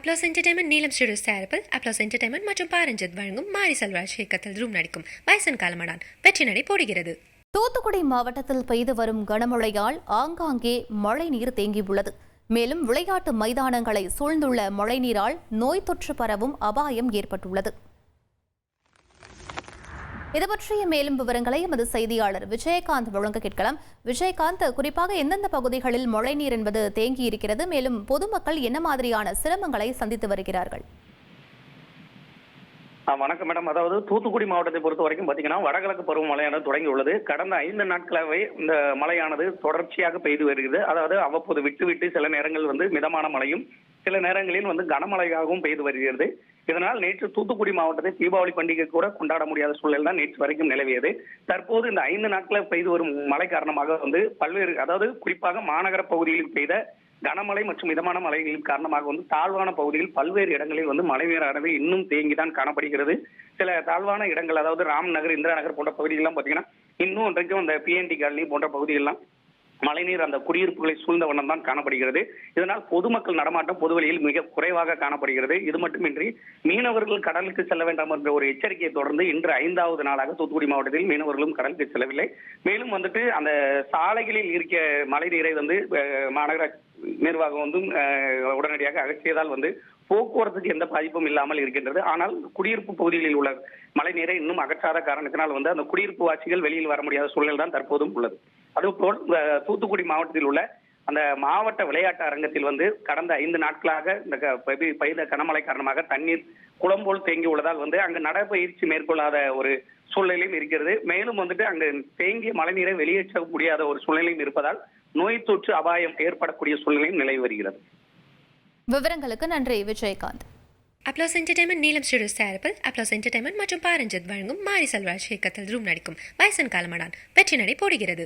Applause entertainment Neelam studio தயாரிப்பில் applause entertainment மற்றும் பாரஞ்சித் வழங்கும் மாரி செல்வராஜ் இயக்கத்தில் ரூம் நடிக்கும் பைசன் காலமடான் வெற்றி நடை போடுகிறது. தூத்துக்குடி மாவட்டத்தில் பெய்து வரும் கனமழையால் ஆங்காங்கே மழை நீர் தேங்கியுள்ளது. மேலும் விளையாட்டு மைதானங்களை சூழ்ந்துள்ள மழைநீரால் நோய் தொற்று பரவும் அபாயம் ஏற்பட்டுள்ளது. இது பற்றிய மேலும் விவரங்களை எமது செய்தியாளர் விஜயகாந்த் வழங்க கேட்கலாம். விஜயகாந்த் குறிப்பாக எந்தெந்த பகுதிகளில் மழைநீர் என்பது தேங்கி இருக்கிறது மேலும் பொதுமக்கள் என்ன மாதிரியான சிரமங்களை சந்தித்து வருகிறார்கள்? வணக்கம் மேடம். அதாவது தூத்துக்குடி மாவட்டத்தை பொறுத்த வரைக்கும் பாத்தீங்கன்னா வடகிழக்கு பருவமழையானது தொடங்கி உள்ளது கடந்த ஐந்து நாட்களாகவே இந்த மழையானது தொடர்ச்சியாக பெய்து வருகிறது. அதாவது அவ்வப்போது விட்டு விட்டு சில நேரங்கள் வந்து மிதமான மழையும் சில நேரங்களில் வந்து கனமழையாகவும் பெய்து வருகிறது. இதனால் நேற்று தூத்துக்குடி மாவட்டத்தை தீபாவளி பண்டிகை கூட கொண்டாட முடியாத சூழல் தான் நேற்று வரைக்கும் நிலவியது. தற்போது இந்த ஐந்து நாட்களில் பெய்து வரும் மழை காரணமாக வந்து பல்வேறு அதாவது குறிப்பாக மாநகர பகுதியில் பெய்த கனமழை மற்றும் மிதமான மழைகளின் காரணமாக வந்து தாழ்வான பகுதியில் பல்வேறு இடங்களில் வந்து மழை நீரானது இன்னும் தேங்கி தான் காணப்படுகிறது. சில தாழ்வான இடங்கள் அதாவது ராம் நகர் இந்திரா நகர் போன்ற பகுதிகள்லாம் பாத்தீங்கன்னா இன்னும் இன்றைக்கும் அந்த பிஎன்டி காலனி போன்ற பகுதிகள்லாம் மழைநீர் அந்த குடியிருப்புகளை சூழ்ந்த வண்ணம் தான் காணப்படுகிறது. இதனால் பொதுமக்கள் நடமாட்டம் பொதுவெளியில் மிக குறைவாக காணப்படுகிறது. இது மட்டுமின்றி மீனவர்கள் கடலுக்கு செல்ல வேண்டாம் என்ற ஒரு எச்சரிக்கையை தொடர்ந்து இன்று ஐந்தாவது நாளாக தூத்துக்குடி மாவட்டத்தில் மீனவர்களும் கடலுக்கு செல்லவில்லை. மேலும் வந்துட்டு அந்த சாலைகளில் இருக்க மழைநீரை வந்து மாநகர நிர்வாகம் வந்து உடனடியாக அகற்றியதால் வந்து போக்குவரத்துக்கு எந்த பாதிப்பும் இல்லாமல் இருக்கின்றது. ஆனால் குடியிருப்பு பகுதிகளில் உள்ள மழை நீரை இன்னும் அகற்றாத காரணத்தினால் வந்து அந்த குடியிருப்பு வாசிகள் வெளியில் வர முடியாத சூழல் தான் தற்போதும் உள்ளது. அதுபோல் தூத்துக்குடி மாவட்டத்தில் உள்ள அந்த மாவட்ட விளையாட்டு அரங்கத்தில் வந்து கடந்த ஐந்து நாட்களாக இந்த க- பெய்த கனமழை காரணமாக தண்ணீர் குளம் போல் தேங்கி உள்ளதால் வந்து அங்கு நடைபயிற்சி மேற்கொள்ளாத ஒரு சூழ்நிலையும் இருக்கிறது. மேலும் வந்துட்டு அங்கு தேங்கிய மழைநீரை வெளியேற்ற முடியாத ஒரு சூழ்நிலையும் இருப்பதால் நோய் தொற்று அபாயம் ஏற்படக்கூடிய சூழ்நிலையும் நிலவி வருகிறது. விவரங்களுக்கு நன்றி Vijayakanth. Applause entertainment Neelam studios தயாரிப்பில் அப்ளாஸ் என்டர்டைன்மெண்ட் மற்றும் பாரஞ்சித் வழங்கும் மாரி செல்வராஜ் இயக்கத்தில் ரூம் நடிக்கும் வயசன் காலமடான் வெற்றி நடை போடுகிறது.